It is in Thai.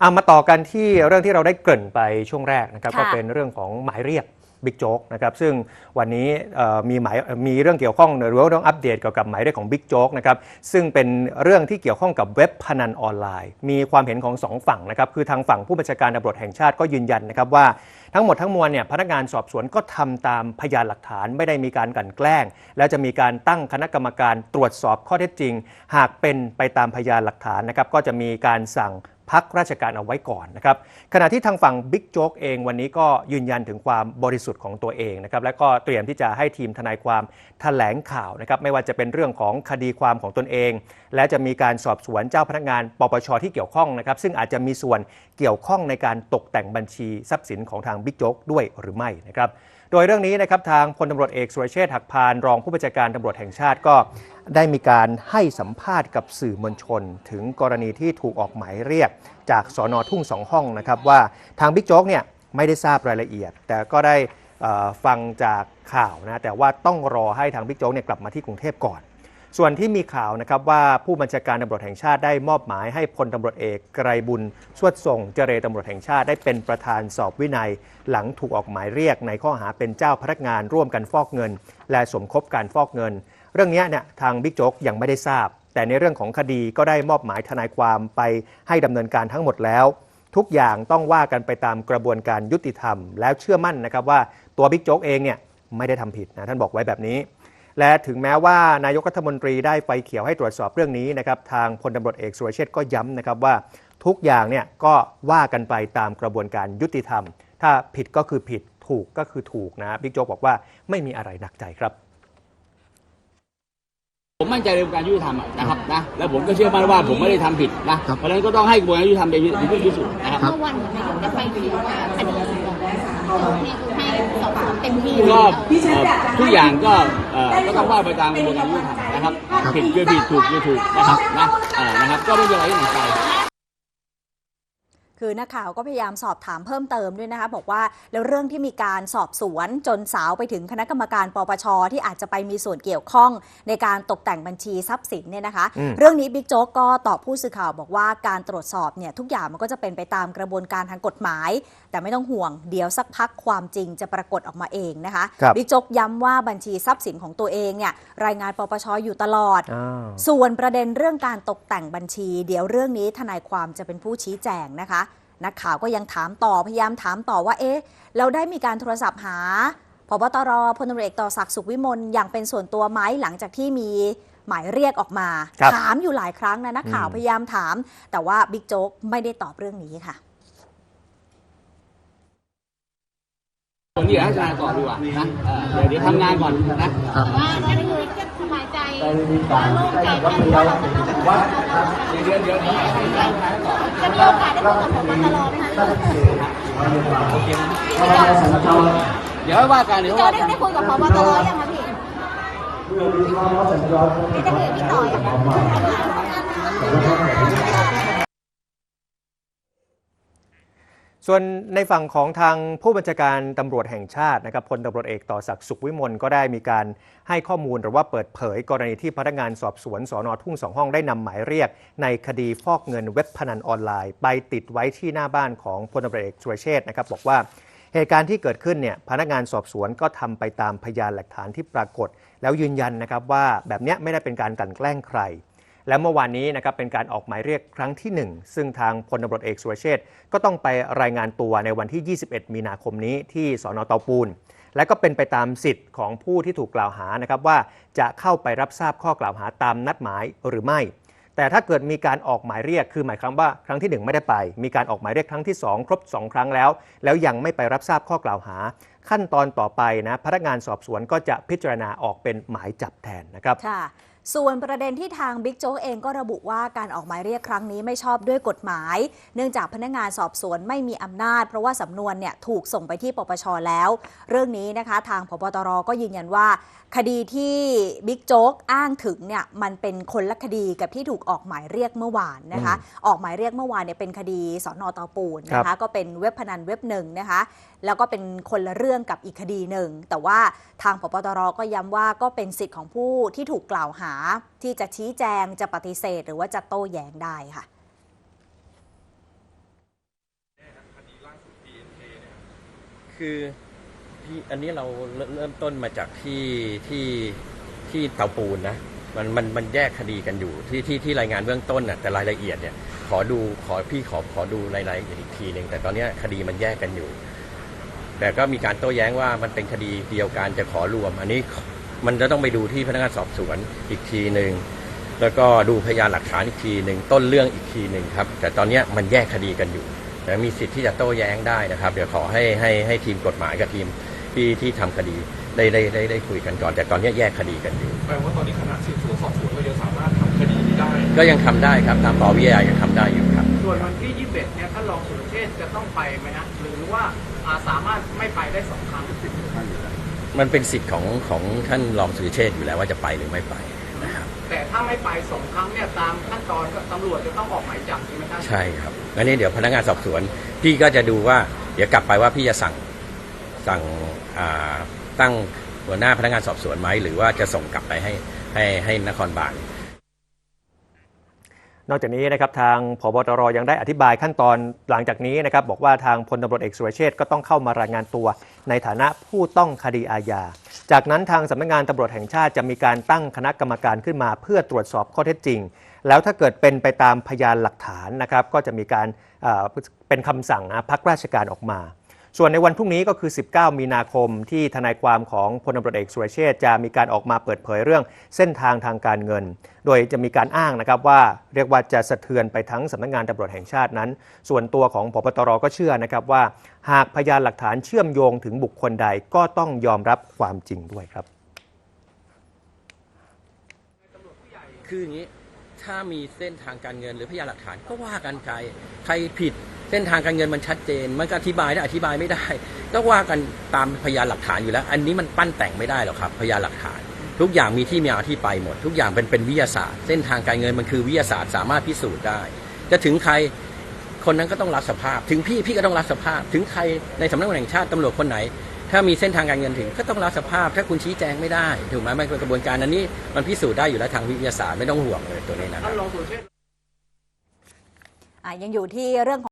เอามาต่อกันที่เรื่องที่เราได้เกริ่นไปช่วงแรกนะครับ ค่ะ ก็เป็นเรื่องของหมายเรียกบิ๊กโจ๊กนะครับ ซึ่งวันนี้เอ่อมีหมายมีเรื่องเกี่ยวข้องหรือว่าเรื่องอัปเดตเกี่ยวกับหมายเรียกของบิ๊กโจ๊กนะครับ ซึ่งเป็นเรื่องที่เกี่ยวข้องกับเว็บพนันออนไลน์ มีความเห็นของสองฝั่งนะครับ คือทางฝั่งผู้บัญชาการตำรวจแห่งชาติก็ยืนยันนะครับว่า ทั้งหมดทั้งมวลเนี่ยพนักงานสอบสวนก็ทำตามพยานหลักฐานไม่ได้มีการกลั่นแกล้ง และจะมีการตั้งคณะกรรมการตรวจสอบข้อเท็จจริง หากเป็นไปตามพยานหลักฐานนะครับก็จะมีการสั่ง พักราชการเอาไว้ก่อนนะครับขณะที่ทางฝั่งบิ๊กโจ๊กเองวันนี้ก็ยืนยันถึงความบริสุทธิ์ของตัวเองนะครับและก็เตรียมที่จะให้ทีมทนายความแถลงข่าวนะครับไม่ว่าจะเป็นเรื่องของคดีความของตนเอง และจะมีการสอบสวนเจ้าพนักงานปปชที่เกี่ยวข้องนะครับซึ่งอาจจะมีส่วนเกี่ยวข้องในการตกแต่งบัญชีทรัพย์สินของทางบิ๊กโจ๊กด้วยหรือไม่นะครับ โดยเรื่องนี้นะครับทางพลตำรวจเอกสุรเชษฐ์หักพานรองผู้บัญชาการตำรวจแห่งชาติก็ได้มีการให้สัมภาษณ์กับสื่อมวลชน ถึงกรณีที่ถูกออกหมายเรียก จากสอนอทุ่งสองห้องนะครับว่าทางบิ๊กโจ๊กเนี่ยไม่ได้ทราบรายละเอียด แต่ก็ได้ฟังจากข่าวนะแต่ว่าต้องรอให้ทางบิ๊กโจ๊กเนี่ยกลับมาที่กรุงเทพก่อน ส่วนที่มีข่าวนะครับว่าผู้บัญชาการตำรวจแห่งชาติได้มอบหมายให้พลตำรวจเอกไกรบุญสวดส่งเจรตำรวจแห่งชาติได้เป็นประธานสอบวินัย หลังถูกออกหมายเรียกในข้อหาเป็นเจ้าพนักงานร่วมกันฟอกเงิน และสมคบการฟอกเงิน เรื่องนี้เนี่ยทางบิ๊กโจ๊กยังไม่ได้ทราบ แต่ในเรื่องของคดีก็ได้มอบหมายทนายความไปให้ดำเนินการทั้งหมดแล้วทุกอย่างต้องว่ากันไปตามกระบวนการยุติธรรม แล้วเชื่อมั่นนะครับว่าตัวบิ๊กโจ๊กเองเนี่ยไม่ได้ทำผิดนะท่านบอกไว้แบบนี้ และถึงแม้ว่านายกรัฐมนตรีได้ไฟเขียวให้ตรวจสอบเรื่องนี้นะครับทางพลตำรวจเอกสุรเชษฐ์ก็ย้ำนะครับว่าทุกอย่างเนี่ยก็ว่ากันไปตามกระบวนการยุติธรรม ถ้าผิดก็คือผิดถูกก็คือถูกนะบิ๊กโจ๊กบอกว่าไม่มีอะไรหนักใจครับ ผมมั่นใจในกระบวนการยุติธรรมอะนะครับนะแล้วผมก็เชื่อมั่นว่าผมไม่ได้ทำผิดนะเพราะฉะนั้นก็ต้องให้กระบวนการยุติธรรมเป็นที่ที่สุดนะครับ เมื่อวันนายกจะไปเขียวว่าคดี ก็เอ่อทุกอย่างก็เอ่อก็ต้องว่าไปตามกระบวนการยุติธรรมนะครับผิดคือผิดถูกคือถูกนะครับนะเอ่อนะครับก็ไม่มีอะไรที่หนักใจ คือนักข่าวก็พยายามสอบถามเพิ่มเติมด้วยนะคะ บอกว่าแล้วเรื่องที่มีการสอบสวนจนสาวไปถึงคณะกรรมการปปชที่อาจจะไปมีส่วนเกี่ยวข้องในการตกแต่งบัญชีทรัพย์สินเนี่ยนะคะอืมเรื่องนี้บิ๊กโจ๊กก็ตอบผู้สื่อข่าวบอกว่าการตรวจสอบเนี่ยทุกอย่างมันก็จะเป็นไปตามกระบวนการทางกฎหมาย แต่ไม่ต้องห่วงเดี๋ยวสักพักความจริงจะปรากฏออกมาเองนะคะครับบิ๊กโจ๊กย้ำว่าบัญชีทรัพย์สินของตัวเองเนี่ยรายงานปปชอยู่ตลอดอ้าวส่วนประเด็นเรื่องการตกแต่งบัญชี เดี๋ยวเรื่องนี้ทนายความจะเป็นผู้ชี้แจงนะคะ นักข่าวก็ยังถามต่อพยายามถามต่อว่าเอ๊ะเราได้มีการโทรศัพท์หาพบตรพลตำรวจเอกต่อศักดิ์สุขวิมลอย่างเป็นส่วนตัวไหมหลังจากที่มีหมายเรียกออกมาครับถามอยู่หลายครั้งนะนักข่าวอืมพยายามถาม แต่ว่าบิ๊กโจ๊กไม่ได้ตอบเรื่องนี้ค่ะ คนนี้ให้ทนายต่อนดีกว่านะเออเดี๋ยวเดี๋ยวทำงานก่อนนะว่าตอนนี้คือสบายใจโล่งใจแค่ว่าเราเป็นผู้ว่าเดี๋ยวเดี๋ยวเดี๋ยวเดี๋ยวให้ทนายต่อจะมีโอกาสได้พบกับพบตรไหมคะเดี๋ยวว่ากันเดี๋ยวเจอว่าได้กันได้คุยกับพบตรยังคะพี่พี่จะคุยกับพี่ต่อยงคะ ส่วนในฝั่งของทางผู้บัญชาการตำรวจแห่งชาตินะครับพลตำรวจเอกต่อศักดิ์สุขวิมลก็ได้มีการให้ข้อมูลหรือว่าเปิดเผยกรณีที่พนักงานสอบสวนสอนอทุ่งสองห้องได้นำหมายเรียก ในคดีฟอกเงินเว็บพนันออนไลน์ ไปติดไว้ที่หน้าบ้านของพลตำรวจเอกสุรเชษฐ์นะครับบอกว่าเหตุการณ์ที่เกิดขึ้นเนี่ยพนักงานสอบสวนก็ทำไปตามพยานหลักฐานที่ปรากฏ แล้วยืนยันนะครับว่าแบบนี้ไม่ได้เป็นการกลั่นแกล้งใคร และเมื่อวานนี้นะครับเป็นการออกหมายเรียกครั้งที่ 1 ซึ่งทางพลตำรวจเอกสุรเชษฐ์ก็ต้องไปรายงานตัวในวันที่ 21 มีนาคมนี้ที่สอนอเตาปูน และก็เป็นไปตามสิทธิ์ของผู้ที่ถูกกล่าวหานะครับว่าจะเข้าไปรับทราบข้อกล่าวหาตามนัดหมายหรือไม่ แต่ถ้าเกิดมีการออกหมายเรียกคือหมายความว่าครั้งทีหนึ่1 ไม่ได้ไป มีการออกหมายเรียกครั้งที่ 2 ครบ 2 ครั้งแล้ว แล้วยังไม่ไปรับทราบข้อกล่าวหา ขั้นตอนต่อไปนะพนักงานสอบสวนก็จะพิจารณาออกเป็นหมายจับแทนนะครับค่ะ ส่วนประเด็นที่ทางบิ๊กโจ๊กเองก็ระบุว่าการออกหมายเรียกครั้งนี้ไม่ชอบด้วยกฎหมาย เนื่องจากพนักงานสอบสวนไม่มีอำนาจ เพราะว่าสำนวนเนี่ยถูกส่งไปที่ปปชแล้ว เรื่องนี้นะคะ ทางพบตรก็ยืนยันว่า คดีที่บิ๊กโจ๊กอ้างถึงเนี่ยมันเป็นคนละคดีกับที่ถูกออกหมายเรียกเมื่อวานนะคะ ออกหมายเรียกเมื่อวานเนี่ยเป็นคดีสอนอเตาปูนนะครัคะบก็เป็นเว็บพนันเว็บหนึ่งนะคะแล้วก็เป็นคนละเรื่องกับอีกคดีหนึ่งแต่ว่าทางพบตรก็ย้ำว่าก็เป็นสิทธิ์ของผู้ที่ถูกกล่าวหาาที่จะชี้แจงจะปฏิเสธ หรือว่าจะโต้แย้งได้ค่ะคือที่อันนี้เราเริ่มต้นมาจากที่ที่ที่เตาปูนนะมันมันมันแยกคดีกันอยู่ที่ที่ที่รายงานเบื้องต้นนะแต่รายละเอียดเนี่ยขอดูขอพี่ขอขอดูรายละเอียดอีกทีหนึ่งแต่ตอนนี้คดีมันแยกกันอยู่ แต่ก็มีการโต้แย้งว่ามันเป็นคดีเดียวกันจะขอรวม อันนี้ มันจะต้องไปดูที่พนักงานสอบสวนอีกทีหนึ่งแล้วก็ดูพยานหลักฐานอีกทีหนึ่งต้นเรื่องอีกทีหนึ่งครับ แต่ตอนเนี้ยมันแยกคดีกันอยู่แต่มีสิทธิ์ที่จะโต้แย้งได้นะครับ เดี๋ยวขอให้ให้ให้ทีมกฎหมายกับทีมที่ที่ทำคดีได้ได้ได้ได้คุยกันก่อน แต่ตอนนี้แยกคดีกันอยู่แปลว่าตอนนี้ขณะสืบสวนสอบสวนเรายังสามารถทำคดีนี้ได้ ก็ยังทำได้ครับตามปวิยายังทำได้อยู่ครับ ส่วนวันที่ 21 เนี่ยท่านรองสุรเชษฐ์จะต้องไปไหมฮะหรือว่าอาสามารถไม่ไปได้สองครั้ง มันเป็นสิทธิ์ของของท่านรองสุริเชษฐ์อยู่แล้วว่าจะไปหรือไม่ไปนะครับ แต่ถ้าไม่ไปสองครั้งเนี่ยตามขั้นตอนก็ตำรวจจะต้องออกหมายจับใช่ไหมท่านใช่ครับอันนี้เดี๋ยวพนักงานสอบสวน พี่ก็จะดูว่าเดี๋ยวกลับไปว่าพี่จะสั่งสั่งอ่าตั้งหัวหน้าพนักงานสอบสวนไหมหรือว่าจะส่งกลับไปให้ให้ให้นครบาล นอกจากนี้นะครับทางพบตรยังได้อธิบายขั้นตอนหลังจากนี้นะครับบอกว่าทางพลตำรวจเอกสุรเชษก็ต้องเข้ามารายงานตัว ในฐานะผู้ต้องคดีอาญา จากนั้นทางสำนักงานตำรวจแห่งชาติจะมีการตั้งคณะกรรมการขึ้นมา เพื่อตรวจสอบข้อเท็จจริง แล้วถ้าเกิดเป็นไปตามพยานหลักฐานนะครับก็จะมีการเป็นคำสั่งพักราชการออกมา ส่วนในวันพรุ่งนี้ก็คือ 19 มีนาคมที่ทนายความของพลตำรวจเอกสุรเชษฐ์จะมีการออกมาเปิดเผยเรื่องเส้นทางทางการเงิน โดยจะมีการอ้างนะครับว่าเรียกว่าจะสะเทือนไปทั้งสำนักงานตำรวจแห่งชาตินั้น ส่วนตัวของพบตรก็เชื่อนะครับว่า หากพยานหลักฐานเชื่อมโยงถึงบุคคลใดก็ต้องยอมรับความจริงด้วยครับ คืออย่างนี้ ถ้ามีเส้นทางการเงินหรือพยานหลักฐานก็ว่ากันใครใครผิดเส้นทางการเงินมันชัดเจน มันก็อธิบายได้อธิบายไม่ได้ก็ว่ากันตามพยานหลักฐานอยู่แล้ว อันนี้มันปั้นแต่งไม่ได้หรอกครับ พยานหลักฐาน ทุกอย่างมีที่มาที่ไปหมด ทุกอย่างเป็นเป็นวิทยาศาสตร์ เส้นทางการเงินมันคือวิทยาศาสตร์สามารถพิสูจน์ได้ จะถึงใครคนนั้นก็ต้องรับสภาพ ถึงพี่พี่ก็ต้องรับสภาพ ถึงใครในสำนักงานแห่งชาติตำรวจคนไหน ถ้ามีเส้นทางการเงินถึงก็ต้องรับสภาพ ถ้าคุณชี้แจงไม่ได้ ถูกไหมมันเป็นกระบวนการอันนี้ มันพิสูจน์ได้อยู่แล้วทางวิทยาศาสตร์ไม่ต้องห่วงเลยตัวนี้นะครับ อะยังอยู่ที่เรื่องของ